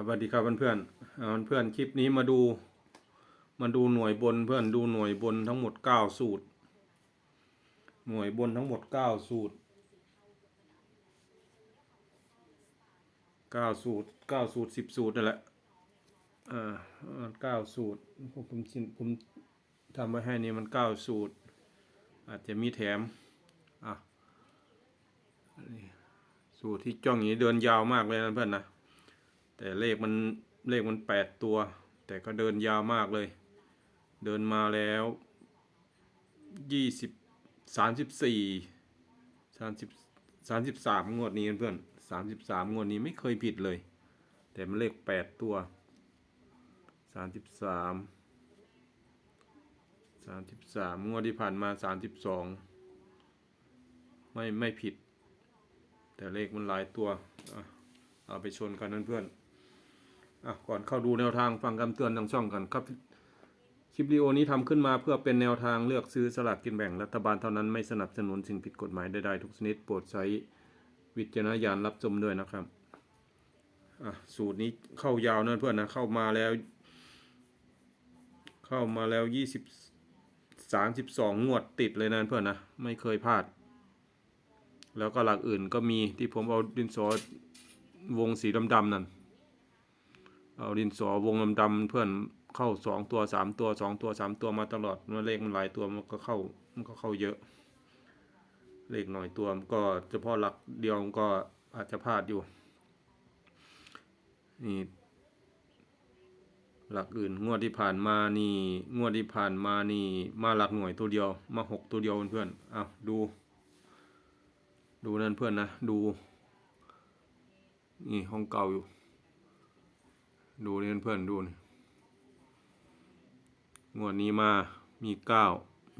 สวัสดีครับเพื่อนๆอ่าเพื่อนคลิปนี้มาดู มาดูหน่วยบนเพื่อนดูหน่วยบนทั้งหมดเก้าสูตร หน่วยบนทั้งหมดเก้าสูตรเก้าสูตรเก้าสูตรสิบสูตรนั่นแหละอ่าเก้าสูตรผมผมผมทำไว้ให้นี่มันเก้าสูตร อาจจะมีแถมอะสูตรที่จ้องอย่างนี้เดินยาวมากเลยนะเพื่อนนะ แต่เลขมันเลขมันแปดตัว แต่ก็เดินยาวมากเลย เดินมาแล้วยี่สิบสามสิบสี่สามสิบสามสิบสามงวดนี้เพื่อนสามสิบสามงวดนี้ไม่เคยผิดเลย แต่มันเลขแปดตัวสามสิบสามสามสิบสามงวดที่ผ่านมาสามสิบสองไม่ไม่ผิด แต่เลขมันหลายตัว เอาไปชนกันนั่นเพื่อน อะก่อนเข้าดูแนวทางฟังคำเตือนทางช่องกันครับ คลิปวิดีโอนี้ทำขึ้นมาเพื่อเป็นแนวทางเลือกซื้อสลากกินแบ่งรัฐบาลเท่านั้นไม่สนับสนุนสิ่งผิดกฎหมายใดๆทุกชนิดโปรดใช้วิจารณญาณรับชมด้วยนะครับอะสูตรนี้เข้ายาวนะเพื่อนนะเข้ามาแล้ว เข้ามาแล้วยี่สิบสามสิบสองงวดติดเลยนะเพื่อนนะไม่เคยพลาด แล้วก็หลักอื่นก็มีที่ผมเอาดินสอวงสีดำๆนั่น เอาดินสอวงดำๆเพื่อนเข้าสองตัวสามตัวสองตัวสามตัวมาตลอดเมื่อเลขมันหลายตัวมันก็เข้ามันก็เข้าเยอะ เลขหน่อยตัวมันก็เฉพาะหลักเดียวมันก็อาจจะพลาดอยู่นี่หลักอื่น งวดที่ผ่านมานี่ งวดที่ผ่านมานี่ มาหลักหน่วยตัวเดียว มาหกตัวเดียวเพื่อนเอาดู ดูนั่นเพื่อนนะ ดู นี่ห้องเก่าอยู่ ดูนี่เพื่อนดูนี่งวดนี้มามีเก้า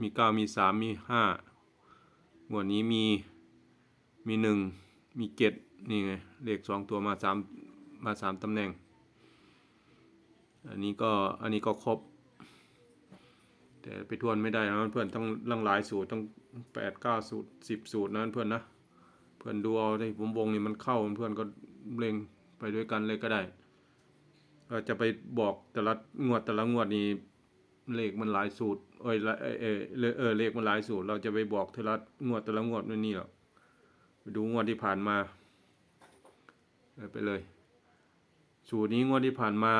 มีเก้ามีสามมีห้างวดนี้มีมีหนึ่งมีเจ็ดนี่ไงเลขสองตัวมาสามมาสามตำแหน่ง อันนี้ก็อันนี้ก็ครบ แต่ไปทวนไม่ได้นะเพื่อนต้องลังหลายสูตรต้องแปดเก้าสูตรสิบสูตรนะเพื่อนนะ เพื่อนดูเอาที่ผมวงนี่มันเข้าเพื่อนก็เล็งไปด้วยกันเลยก็ได้ ก็จะไปบอกแต่ละงวดแต่ละงวดนี้เลขมันหลายสูตร เอ้ยเอเอเออเออเลขมันหลายสูตร เราจะไปบอกแต่ละงวดแต่ละงวดไม่นี่หรอกไปดูงวดที่ผ่านมาเอาไปเลย สูตรนี้งวดที่ผ่านมา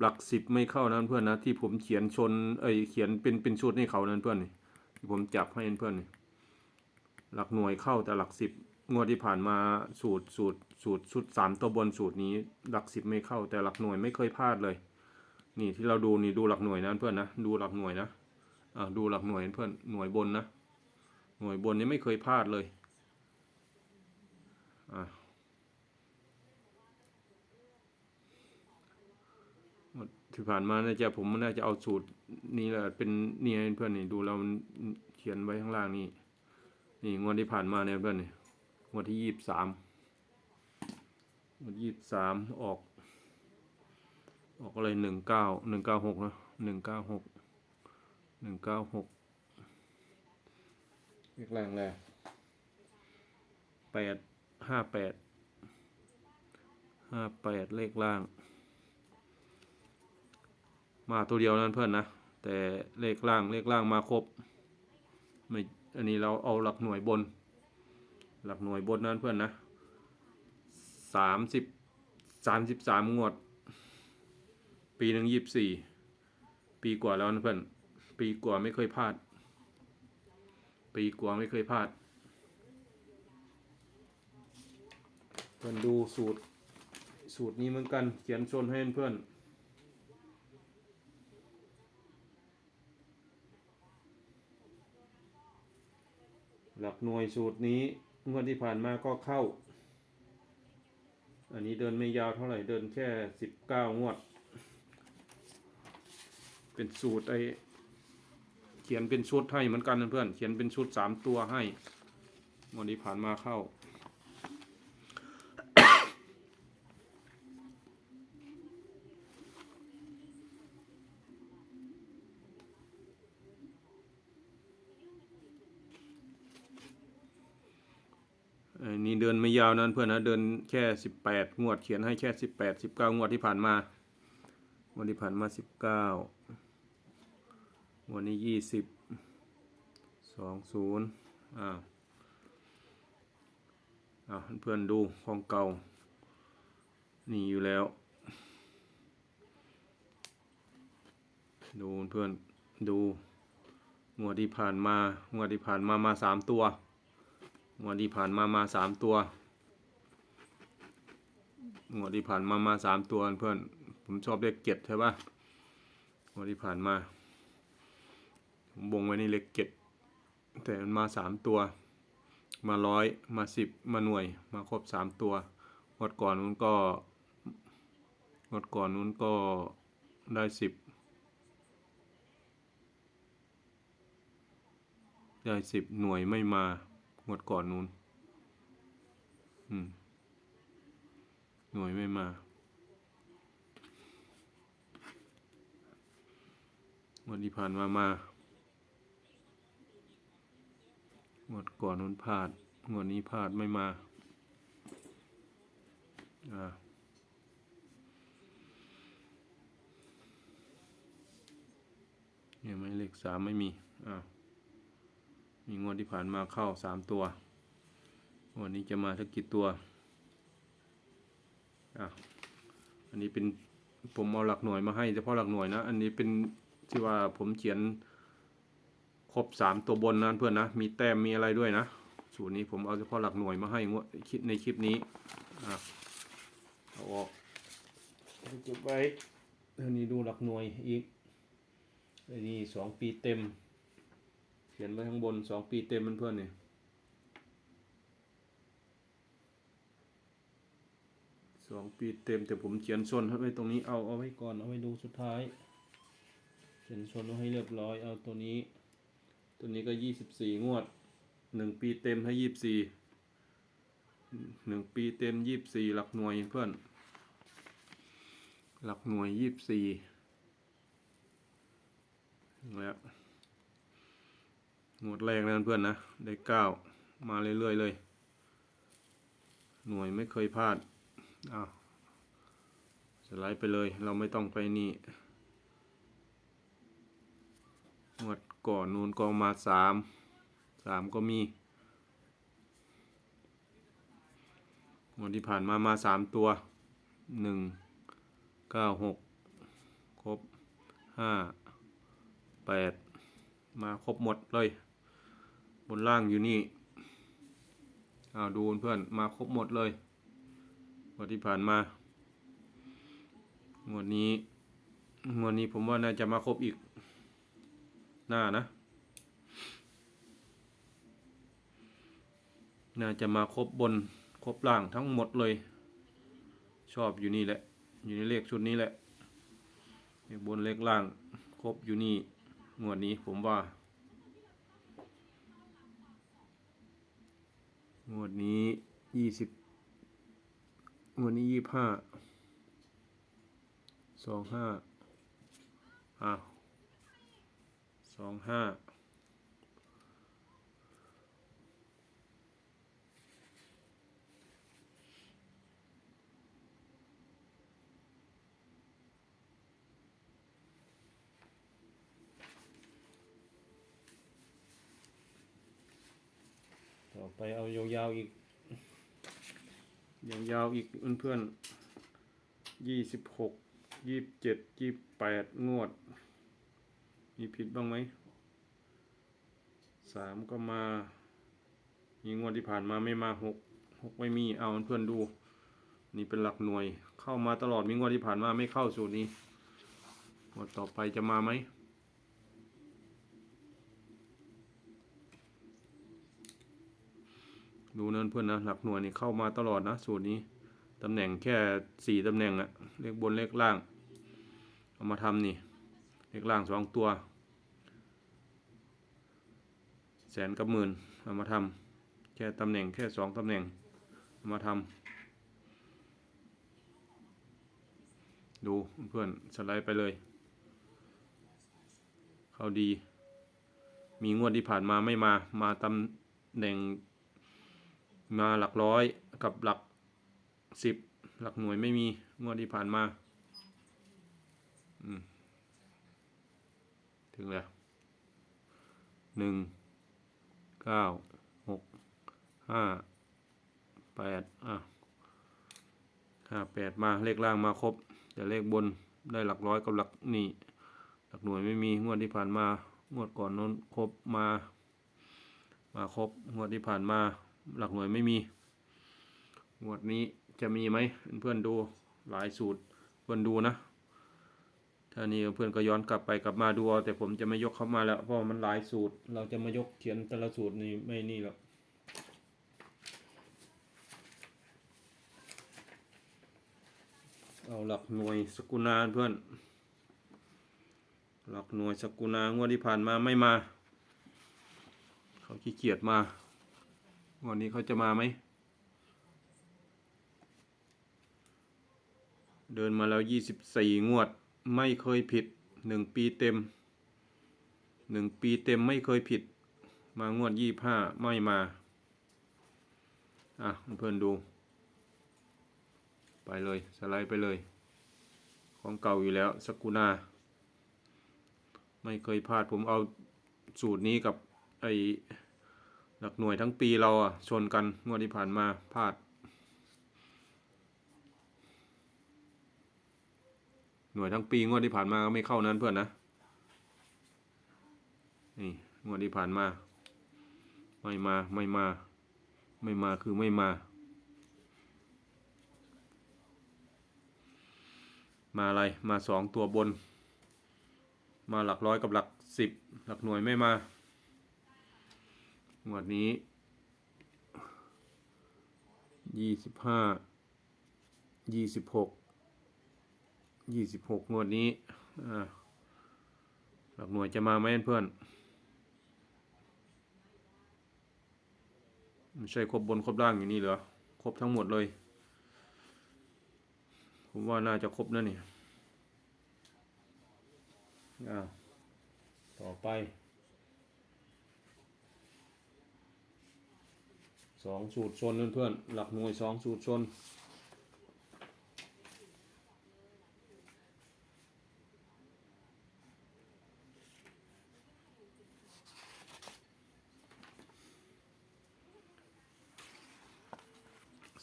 หลักสิบไม่เข้านั้นเพื่อนนะที่ผมเขียนชน เอ้ยเขียนเป็นเป็นชุดให้เขานั้นเพื่อนนี่ที่ผมจับให้เพื่อนนี่หลักหน่วยเข้าแต่หลักสิบ งวดที่ผ่านมาสูตรสูตรสูตรชุดสามตัวบนสูตรนี้หลักสิบไม่เข้าแต่หลักหน่วยไม่เคยพลาดเลย นี่ที่เราดูนี่ดูหลักหน่วยนะเพื่อนนะดูหลักหน่วยนะอ่าดูหลักหน่วยเพื่อนหน่วยบนนะหน่วยบนนี้ไม่เคยพลาดเลยอ่าที่ผ่านมาน่าจะผมน่าจะเอาสูตรนี้แหละเป็นนี่ให้เพื่อนนี่ดูแล้วมันเขียนไว้ข้างล่างนี่นี่งวดที่ผ่านมาเนี่ยเพื่อนนี่ งวดที่ยี่สิบสามงวดยี่สิบสามออก ออกอะไรหนึ่งเก้าหนึ่งเก้าหกนะหนึ่งเก้าหกหนึ่งเก้าหกเลขแรงแรงแปดห้าแปดห้าแปดเลขล่าง มาตัวเดียวนั่นเพื่อนนะ แต่เลขล่างเลขล่างมาครบไม่อันนี้เราเอาหลักหน่วยบน หลักหน่วยบนนั่นเพื่อนนะสามสิบสามสิบสามงวด ปีหนึ่งยี่สิบสี่ปีกว่าแล้วนะเพื่อน ปีกว่าไม่เคยพลาด ปีกว่าไม่เคยพลาด เพื่อนดูสูตร สูตรนี้เหมือนกัน เขียนชนให้เพื่อนหลักหน่วยสูตรนี้ งวดที่ผ่านมาก็เข้า อันนี้เดินไม่ยาวเท่าไหร่เดินแค่สิบเก้างวด เป็นสูตรไอเขียนเป็นชุดให้เหมือนกันเพื่อนเขียนเป็นชุดสามตัวให้งวดที่ผ่านมาเข้า อั นนี้เดินไม่ยาวนั้นเพื่อนนะเดินแค่สิบแปดงวดเขียนให้แค่สิบแปดสิบเก้างวดที่ผ่านมางวดที่ผ่านมาสิบเก้าวดนี้ยี่สิบสองศูนย์อ้าวอ้าวเพื่อนดูของเก่า นี่อยู่แล้ว ดูเพื่อนดูงวดที่ผ่านมางวดที่ผ่านมามาสามตัว งวดที่ผ่านมามาสามตัวงวดที่ผ่านมามาสามตัวเพื่อนผมชอบเลขเจ็ดใช่ปะงวดที่ผ่านมาผมวงไว้ในเลขเจ็ดแต่มันมาสามตัว มาร้อยมาสิบมาหน่วย มาครบสามตัวงวดก่อนนู้นก็งวดก่อนนู้นก็ได้สิบได้สิบหน่วยไม่มา งวดก่อนนู้นอืม หน่วยไม่มาวันที่ผ่านมามา งวดก่อนนู้นพลาด งวดนี้พลาดไม่มา อ่าเนี่ยไม่เลขสามไม่มี อ้าว มีงวดที่ผ่านมาเข้าสามตัว วันนี้จะมาสักกี่ตัว อะ อันนี้เป็นผมเอาหลักหน่วยมาให้เฉพาะหลักหน่วยนะ อันนี้เป็นที่ว่าผมเขียนครบสามตัวบนนะเพื่อนนะ มีแต้มมีอะไรด้วยนะ สูตรนี้ผมเอาเฉพาะหลักหน่วยมาให้งวดในคลิปนี้ อะ เอาออกเก็บไว้อันนี้ดูหลักหน่วยอีกอันนี้สองปีเต็ม เขียนไว้ข้างบนสองปีเต็มเพื่อนๆเนี่ยสองปีเต็มแต่ผมเขียนส้นไว้ตรงนี้เอาเอาไว้ก่อนเอาไว้ดูสุดท้าย เขียนส้นไว้ให้เรียบร้อยเอาตัวนี้ ตัวนี้ก็ยี่สิบสี่งวดหนึ่งปีเต็มให้ยี่สิบสี่หนึ่งปีเต็มยี่สิบสี่หลักหน่วยเพื่อน หลักหน่วยยี่สิบสี่แล้ว งวดแรกนะเพื่อนนะได้เก้ามาเรื่อยๆเลย หน่วยไม่เคยพลาดอ้าวสไลด์ไปเลย เราไม่ต้องไปนี่งวดก่อนนูนก็มาสามสามก็มีงวดที่ผ่านมามาสามตัวหนึ่งเก้าหกครบห้าแปดมาครบหมดเลย บนล่างอยู่นี่เอาดูเพื่อนมาครบหมดเลยงวันที่ผ่านมางวดนี้งวดนี้ผมว่าน่าจะมาครบอีก หน้านะ น่าจะมาครบบนครบล่างทั้งหมดเลย ชอบอยู่นี่แหละ อยู่ในเลขชุดนี้แหละเลขบนเลขล่าง ครบอยู่นี่งวดนี้ผมว่า งวดนี้ยี่สิบงวดนี้ยี่ห้าสองห้าอ้าวสองห้า ต่อไปเอายาวๆอีก ยาวๆอีกเพื่อนๆยี่สิบหกยี่สิบเจ็ดยี่สิบแปดงวด มีผิดบ้างไหมสามก็มามีงวดที่ผ่านมาไม่มาหกหกไม่มีเอาเพื่อนๆดู นี่เป็นหลักหน่วย เข้ามาตลอดมีงวดที่ผ่านมาไม่เข้าสูตรนี้งวดต่อไปจะมาไหม ดูนั่นเพื่อนนะหลักหน่วยนี่เข้ามาตลอดนะสูตรนี้ตำแหน่งแค่สี่ตำแหน่งอะเลขบนเลขล่าง เอามาทำนี่เลขล่างสองตัว แสนกับหมื่นเอามาทำแค่ตำแหน่งแค่สองตำแหน่งเอามาทำดูเพื่อนสไลด์ไปเลย เข้าดี มีงวดที่ผ่านมาไม่มามาตำแหน่ง มาหลักร้อยกับหลักสิบหลักหน่วยไม่มีงวดที่ผ่านมา ถึงแล้วหนึ่งเก้าหกห้าแปดอะห้าแปดมาเลขล่างมาครบ แต่เลขบนได้หลักร้อยกับหลักนี่ หลักหน่วยไม่มีงวดที่ผ่านมา งวดก่อนนั้นครบมา มาครบงวดที่ผ่านมา หลักหน่วยไม่มีงวดนี้จะมีไหมเพื่อนดูหลายสูตรเพื่อนดูนะถ้านี่เพื่อนก็ย้อนกลับไปกลับมาดูแต่ผมจะไม่ยกเข้ามาแล้วเพราะมันหลายสูตร เราจะมายกเขียนแต่ละสูตรนี่ไม่นี่หรอกเอาหลักหน่วยสกุณาเพื่อน หลักหน่วยสกุณางวดที่ผ่านมาไม่มา เขาขี้เกียจมา วันนี้เขาจะมาไหม เดินมาแล้วยี่สิบสี่งวด ไม่เคยผิดหนึ่งปีเต็มหนึ่งปีเต็มไม่เคยผิด มางวดยี่ห้าไม่มา อะเพื่อนดู ไปเลย สไลด์ไปเลย ของเก่าอยู่แล้วสกุณาไม่เคยพลาดผมเอาสูตรนี้กับไอ หลักหน่วยทั้งปีเราอะชนกันงวดที่ผ่านมาพลาด หน่วยทั้งปีงวดที่ผ่านมาก็ไม่เข้านั้นเพื่อนนะนี่งวดที่ผ่านมา ไม่มาไม่มา ไม่มาคือไม่มา มาอะไรมาสองตัวบน มาหลักร้อยกับหลักสิบหลักหน่วยไม่มา งวดนี้ยี่สิบห้ายี่สิบหกยี่สิบหกงวดนี้หลักหน่วยจะมาไหมเพื่อนไม่ใช่ครบบนครบล่างอย่างนี้เหรอครบทั้งหมดเลย ผมว่าน่าจะครบนะนี่อ้าวต่อไป สองสูตรชนเพื่อนๆหลักหน่วยสองสูตรชน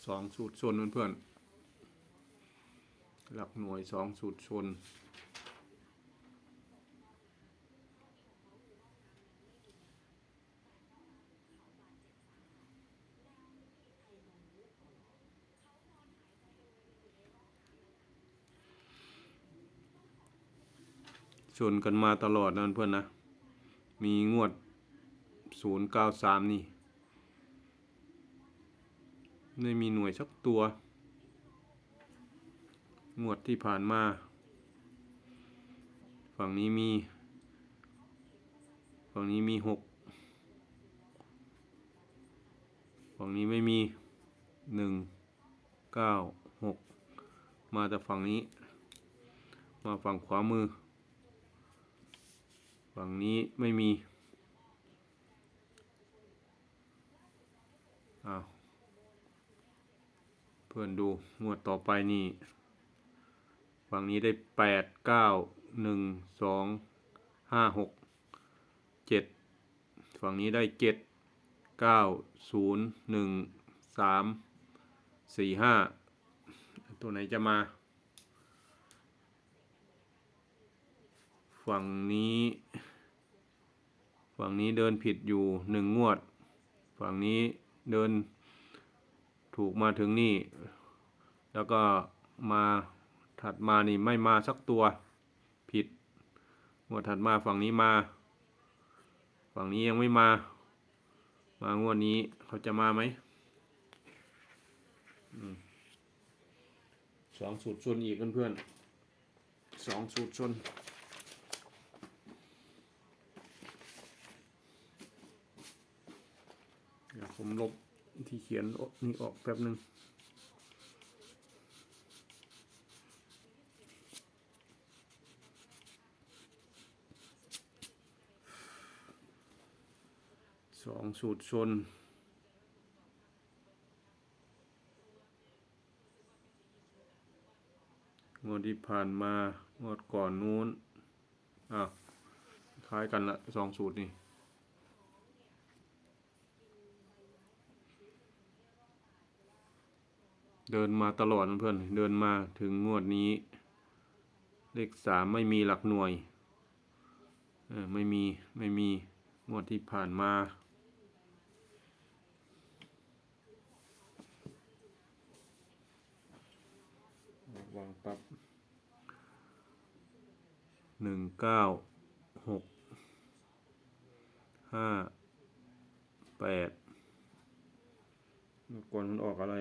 สองสูตรชนเพื่อนๆหลักหน่วยสองสูตรชน นกันมาตลอดนะเพื่อนนะ มีงวดศูนย์เก้าสามนี่ไม่มีหน่วยสักตัว งวดที่ผ่านมา ฝั่งนี้มี ฝั่งนี้มีหกฝั่งนี้ไม่มีหนึ่งเก้าหกมาแต่ฝั่งนี้ มาฝั่งขวามือ ฝั่งนี้ไม่มีอ้าวเพื่อนดูงวดต่อไปนี่ ฝั่งนี้ได้แปดเก้าหนึ่งสองห้าหกเจ็ดฝั่งนี้ได้เจ็ดเก้าศูนย์หนึ่งสามสี่ห้าตัวไหนจะมา ฝั่งนี้ ฝั่งนี้เดินผิดอยู่หนึ่งงวด ฝั่งนี้เดินถูกมาถึงนี่ แล้วก็มาถัดมานี่ไม่มาสักตัวผิดงวดถัดมาฝั่งนี้มา ฝั่งนี้ยังไม่มา มางวดนี้เขาจะมาไหมสองสูตรชนอีกเพื่อนๆสองสูตรชน ผมลบที่เขียนนี่ออกแป๊บหนึ่งสองสูตรชนงวดที่ผ่านมางวดก่อนนู้น อะคล้ายกันละสองสูตรนี่ เดินมาตลอดเพื่อนเดินมาถึงงวดนี้ เลขสามไม่มีหลักหน่วยเออไม่มีไม่มีงวดที่ผ่านมาวางปับหนึ่งเก้าหกห้าแปดก่อนมันออกอะไร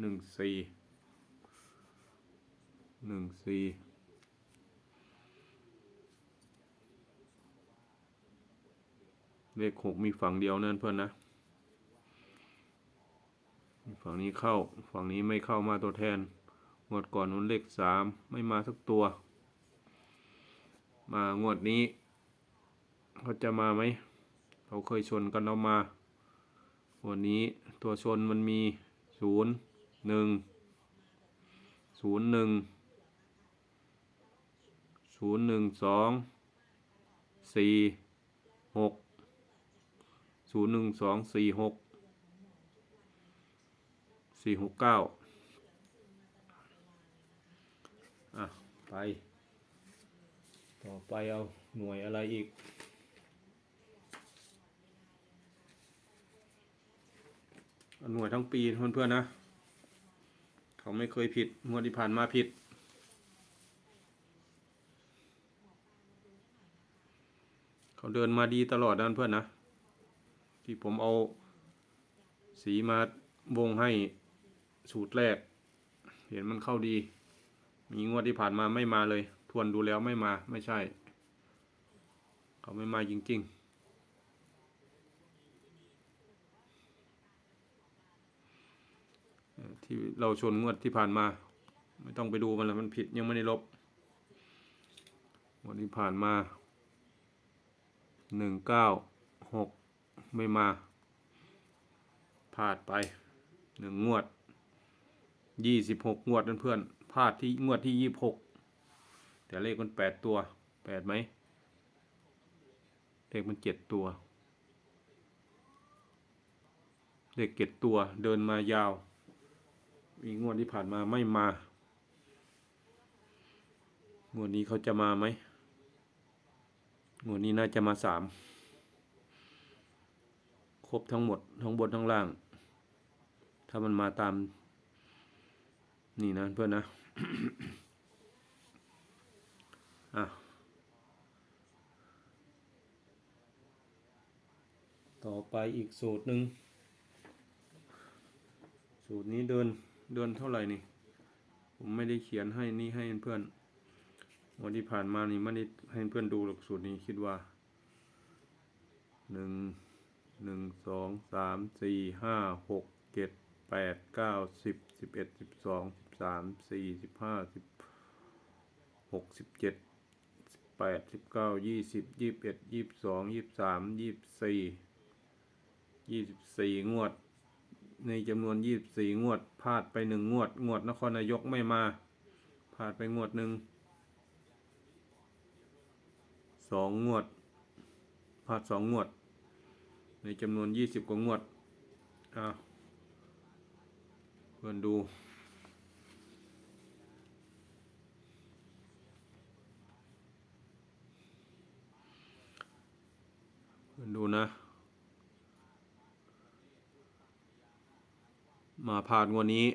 หนึ่งสี่หนึ่งสี่เลขหกมีฝั่งเดียวนั่นเพื่อนนะ ฝั่งนี้เข้า ฝั่งนี้ไม่เข้ามาตัวแทนงวดก่อนนู้นเลขสามไม่มาสักตัว มางวดนี้เขาจะมาไหมเขาเคยชนกันเรามา วันนี้ตัวชนมันมีศูนย์ หนึ่งศูนย์หนึ่งศูนย์หนึ่งสองสี่หกศูนย์หนึ่งสองสี่หกสี่หกเก้าอะ ไป ต่อไปเอาหน่วยอะไรอีกหน่วยทั้งปีเพื่อนๆนะ เขาไม่เคยผิดงวดที่ผ่านมาผิด เขาเดินมาดีตลอดนะเพื่อนนะ ที่ผมเอาสีมาวงให้สูตรแรก เห็นมันเข้าดี มีงวดที่ผ่านมาไม่มาเลย ทวนดูแล้วไม่มาไม่ใช่ เขาไม่มาจริง ๆเอ่อ ที่เราชนงวดที่ผ่านมา ไม่ต้องไปดูมันแล้วมันผิดยังไม่ได้ลบงวดที่ผ่านมาหนึ่งเก้าหกไม่มาพลาดไปหนึ่งงวดยี่สิบหกงวดนั่นเพื่อนพลาดที่งวดที่ยี่สิบหกแต่เลขมันแปดตัวแปดไหมเลขมันเจ็ดตัวเลขเจ็ดตัวเดินมายาว มีงวดที่ผ่านมาไม่มา งวดนี้เขาจะมาไหม งวดนี้น่าจะมาสาม ครบทั้งหมด ทั้งบนทั้งล่าง ถ้ามันมาตาม นี่นะเพื่อนนะ อะ ต่อไปอีกสูตรหนึ่งสูตรนี้เดิน เดินเท่าไหร่นี่ ผมไม่ได้เขียนให้นี่ให้เพื่อนวันที่ผ่านมานี่ไม่ได้ให้เพื่อนดูหรอกสูตรนี้คิดว่าหนึ่งหนึ่งสองสามสี่ห้าหกเจ็ดแปดเก้าสิบสิบเอ็ดสิบสองสิบสามสี่สิบห้าสิบหกสิบเจ็ดสิบแปดสิบเก้ายี่สิบยี่สิบเอ็ดยี่สิบสองยี่สิบสามยี่สิบสี่ยี่สิบสี่งวด ในจำนวนยี่สิบสี่งวดพลาดไปหนึ่งงวด งวดนครนายกไม่มาพลาดไปงวดหนึ่งสองงวดพลาดสองงวด ในจำนวนยี่สิบกว่างวดอะเพื่อนดูเพื่อนดูนะ มาผ่านงวดนี้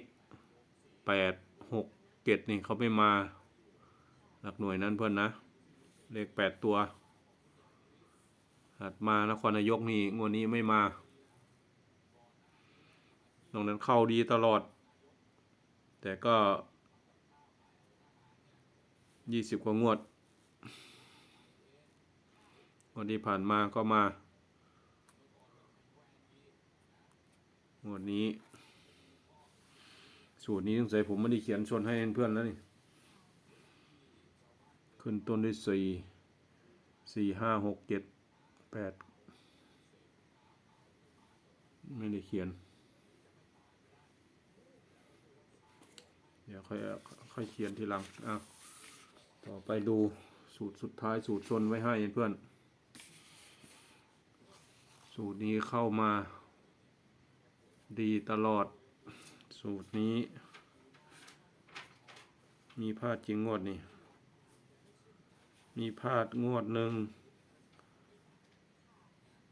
แปดหกเจ็ดนี่เขาไม่มา หลักหน่วยนั้นเพื่อนนะ เลขแปดตัวหัดมานครนายกนี่งวดนี้ไม่มานอกนั้นเข้าดีตลอด แต่ก็ยี่สิบกว่างวดงวดที่ผ่านมาก็มางวดนี้ สูตรนี้ต้องใส่ผมไม่ได้เขียนชนให้เพื่อนแล้วนี่ ขึ้นต้นด้วยสี่สี่ห้าหกเจ็ดแปดไม่ได้เขียน เดี๋ยวค่อยค่อยเขียนทีหลังอะต่อไปดูสูตรสุดท้ายสูตรชนไว้ให้เพื่อน สูตรนี้เข้ามา ดีตลอด สูตรนี้ มีพลาดจริงงวดนี่ มีพลาดงวดหนึ่ง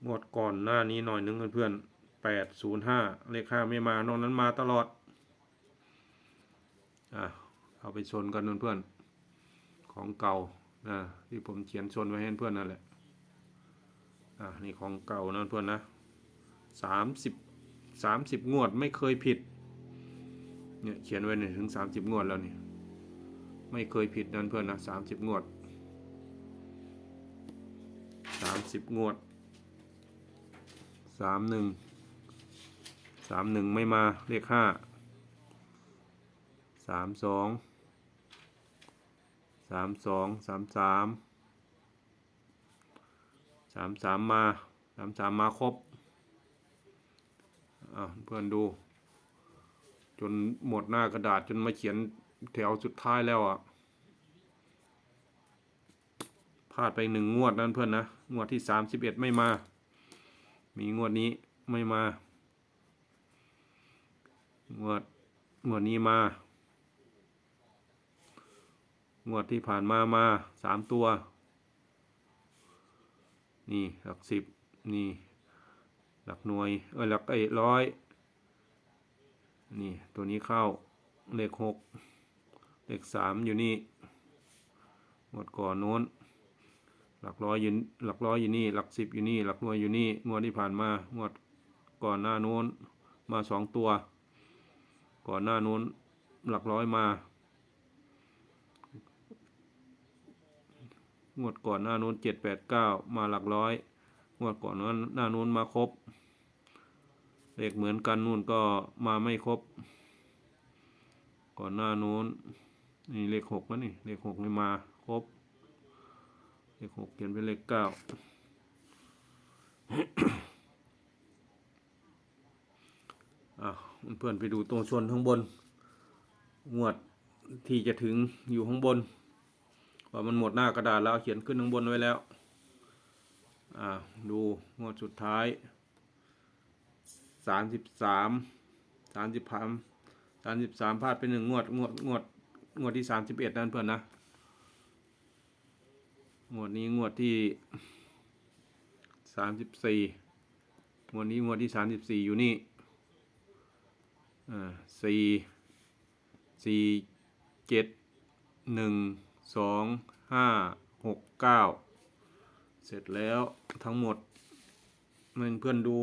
งวดก่อนหน้านี้หน่อยหนึงเพื่อนแปดศูนย์ห้าเลขห้าไม่มานอกนั้นมาตลอด อะเอาไปชนกันเพื่อนๆของเก่านะที่ผมเขียนชนไว้ให้เพื่อนนั่นแหละ อะนี่ของเก่านะเพื่อนนะสามสิบสามสิบงวดไม่เคยผิด เนี่ยเขียนไว้เนี่ยถึงสามสิบงวดแล้วนี่ไม่เคยผิดนั่นเพื่อนนะสามสิบงวดสามสิบงวดสามหนึ่งสามหนึ่งไม่มาเลขห้าสามสองสามสองสามสามสามสามมาสามสามมาครบอะเพื่อนดู จนหมดหน้ากระดาษจนมาเขียนแถวสุดท้ายแล้วอะพลาดไปหนึ่งงวดนั้นเพื่อนนะ งวดที่สามสิบเอ็ดไม่มา มีงวดนี้ไม่มา งวดงวดนี้มา งวดที่ผ่านมามาสามตัว นี่หลักสิบนี่ หลักหน่วย เออหลักไอ้ร้อย นี่ตัวนี้เข้าเลขหกเลขสามอยู่นี่ งวดก่อนโน้น หลักร้อยอยู่หลักร้อยอยู่นี่ หลักสิบอยู่นี่ หลักหน่วยอยู่นี่ งวดที่ผ่านมา งวดก่อนหน้าโน้นมาสองตัว ก่อนหน้าโน้นหลักร้อยมา งวดก่อนหน้าโน้นเจ็ดแปดเก้ามาหลักร้อย งวดก่อนนั้นหน้าโน้นมาครบ เลขเหมือนกันนู่นก็มาไม่ครบ ก่อนหน้าโน้น นี่เลขหกแล้วนี่ เลขหกนี่มาครบ เลขหกเขียนเป็นเลขเก้าอะเพื่อนไปดูตรงชนข้างบน งวดที่จะถึงอยู่ข้างบนว่ามันหมดหน้ากระดาษแล้วเขียนขึ้นข้างบนไว้แล้ว อ่า ดูงวดสุดท้าย สามสิบสามสามสิบพามสามสิบสามพลาดไปหนึ่งงวดงวดงวดงวดที่สามสิบเอ็ดนั่นเพื่อนนะงวดนี้งวดที่สามสิบสี่งวดนี้งวดที่สามสิบสี่อยู่นี่อ่าสี่สี่เจ็ดหนึ่งสองห้าหกเก้าเสร็จแล้วทั้งหมดมันเพื่อนดู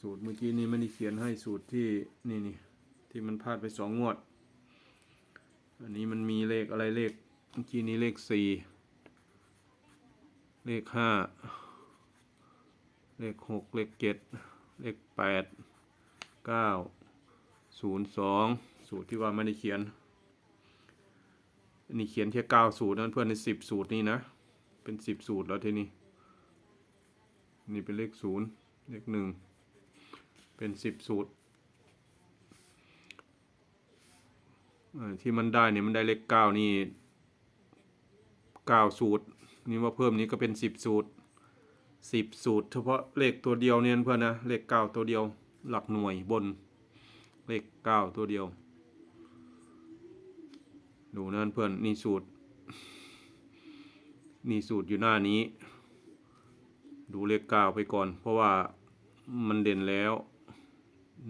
สูตรเมื่อกี้นี้ไม่ได้เขียนให้สูตรที่นี่นี่ที่มันพลาดไปสองงวด อันนี้มันมีเลขอะไรเลขเมื่อกี้นี้เลขสี่เลขห้าเลขหกเลขเจ็ดเลขแปดเก้าศูนย์สองสูตรที่ว่าไม่ได้เขียนอันนี้เขียนแค่เก้าสูตรนั้นเพื่อนในสิบสูตรนี่นะ เป็นสิบสูตรแล้วทีนี้ นี่เป็นเลขศูนย์เลขหนึ่ง เป็นสิบสูตรที่มันได้เนี่ยมันได้เลขเก้านี่เก้าสูตร นี่ว่าเพิ่มนี้ก็เป็นสิบสูตรสิบสูตร เฉพาะเลขตัวเดียวเนี่ยเพื่อนนะเลขเก้าตัวเดียว หลักหน่วยบน เลขเก้าตัวเดียว ดูนั่นเพื่อนนี่สูตร นี่สูตรอยู่หน้านี้ ดูเลขเก้าไปก่อน เพราะว่ามันเด่นแล้ว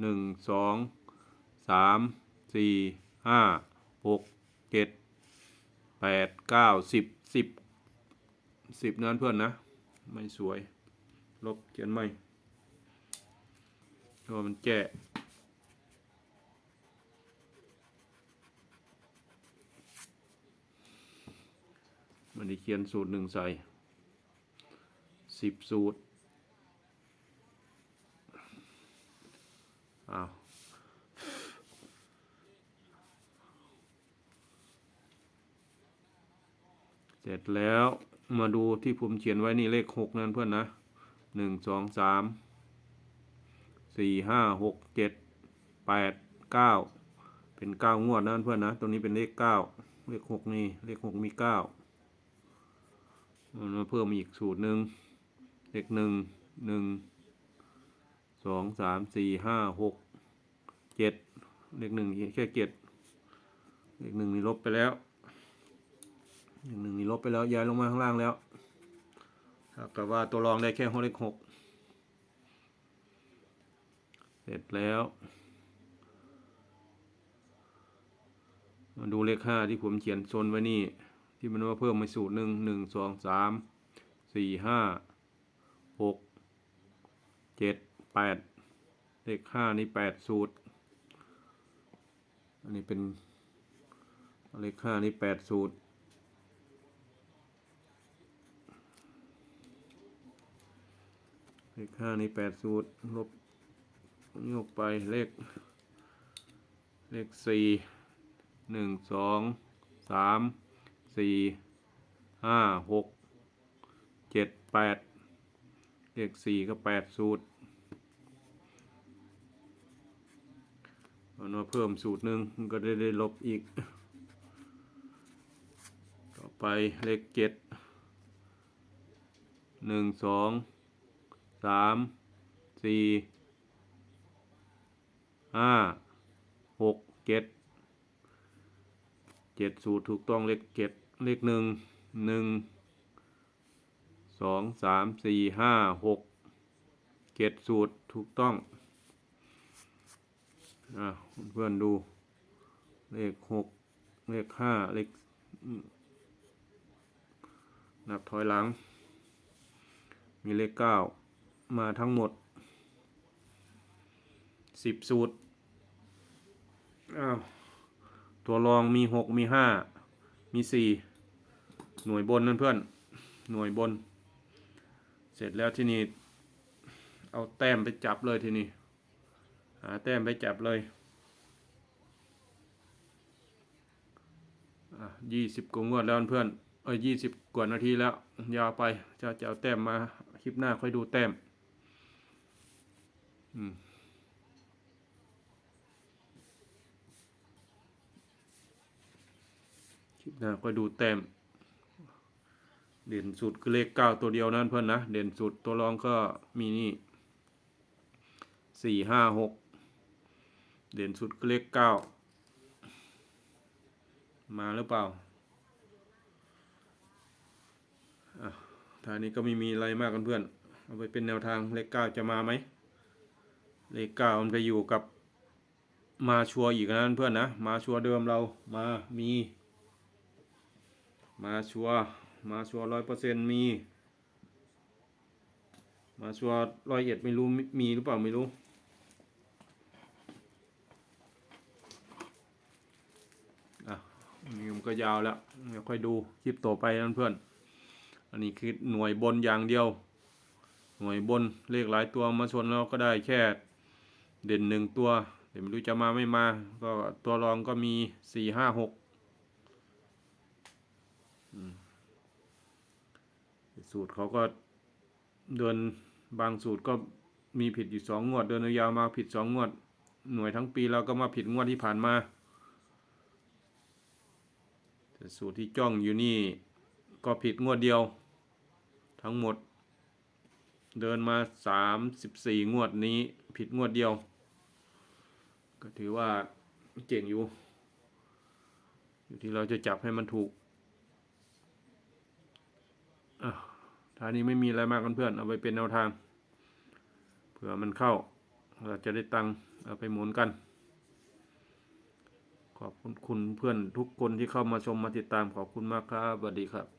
หนึ่งสองสามสี่ห้าหกเจ็ดแปดเก้าสิบสิบสิบนั่นเพื่อนนะ ไม่สวย ลบเขียนไม่เพราะว่ามันแก่มันได้เขียนสูตรหนึ่งใส่สิบสูตร อ้าวเสร็จแล้วมาดูที่ผมเขียนไว้นี่เลขหกนั่นเพื่อนนะหนึ่งสองสามสี่ห้าหกเจ็ดแปดเก้าเป็นเก้างวดนะเพื่อนนะตรงนี้เป็นเลขเก้าเลขหกนี่เลขหกมีเก้ามันมาเพิ่มอีกสูตรหนึ่งเลขหนึ่งหนึ่ง สองสามสี่ห้าหกเจ็ดเลขหนึ่งแค่เจ็ดเลขหนึ่งนี่ลบไปแล้วเลขหนึ่งนี่ลบไปแล้วย้ายลงมาข้างล่างแล้วถ้ากับว่าตัวรองได้แค่หกเลขหกเสร็จแล้วมาดูเลขห้าที่ผมเขียนโซนไว้นี่ ที่มันว่าเพิ่มมาสูตรหนึ่งหนึ่งสองสามสี่ห้าหกเจ็ด แปดเลขห้านี่แปดสูตร อันนี้เป็นเลขห้านี่แปดสูตร เลขห้านี่แปดสูตร ลบนี่ออกไปเลข เลขสี่หนึ่งสองสามสี่ห้าหกเจ็ดแปดเลขสี่ก็แปดสูตร มันมาเพิ่มสูตรหนึ่งมันก็ได้ได้ลบอีก ต่อไปเลขเจ็ดหนึ่งสองสามสี่ห้าหกเจ็ดเจ็ดสูตรถูกต้องเลขเจ็ดเลขหนึ่งหนึ่งสองสามสี่ห้าหกเจ็ดสูตรถูกต้อง อะเพื่อนดู เลขหกเลขห้าเลขนับถอยหลัง มีเลขเก้ามาทั้งหมดสิบสูตร อ้าว ตัวรองมีหกมีห้ามีสี่หน่วยบนนั่นเพื่อน หน่วยบน เสร็จแล้วที่นี่ เอาแต้มไปจับเลยทีนี้ หาแต้มไปจับเลยยี่สิบกว่างวดแล้วเพื่อน เอ้ยยี่สิบกว่านาทีแล้ว ยาวไป จะจะเอาแต้มมาคลิปหน้าค่อยดูแต้ม อืมคลิปหน้าก็ดูแต้ม เด่นสุดคือเลขเก้าตัวเดียวนั่นเพื่อนนะ เด่นสุดตัวรองก็มีนี่สี่ห้าหก เด่นสุดคือเลขเก้ามาหรือเปล่าท่านี้ก็ไม่มีอะไรมากกันเพื่อน เอาไปเป็นแนวทางเลขเก้าจะมาไหม เลขเก้ามันไปอยู่กับมาชัวอีกนะเพื่อนนะ มาชัวเดิมเรามามี มาชัวมาชัวร้อยเปอร์เซ็นต์มี มาชัวร้อยเอ็ดไม่รู้มีหรือเปล่าไม่รู้ อะอั นี่มันก็ยาวแล้วเดี๋ยวค่อยดูคลิปต่อไปนะเพื่อน อันนี้คือหน่วยบนอย่างเดียว หน่วยบนเลขหลายตัวมาชนแล้วก็ได้แค่เด่นหนึ่งตัว เดี๋ยวไม่รู้จะมาไม่มา ก็ตัวรองก็มีสี่ห้าหกสูตรเขาก็เดินบางสูตรก็มีผิดอยู่สองงวด เดินยาวมาผิดสองงวด หน่วยทั้งปีเราก็มาผิดงวดที่ผ่านมา แต่สูตรที่จ้องอยู่นี่ก็ผิดงวดเดียว ทั้งหมด เดินมาสามสิบสี่งวดนี้ผิดงวดเดียว ก็ถือว่าเก่งอยู่ อยู่ที่เราจะจับให้มันถูกอะท่านี้ไม่มีอะไรมากกันเพื่อน เอาไปเป็นแนวทาง เผื่อมันเข้า เราจะได้ตังเอาไปหมุนกัน ขอบคุณคุณเพื่อนทุกคนที่เข้ามาชมมาติดตามขอบคุณมากครับสวัสดีครับ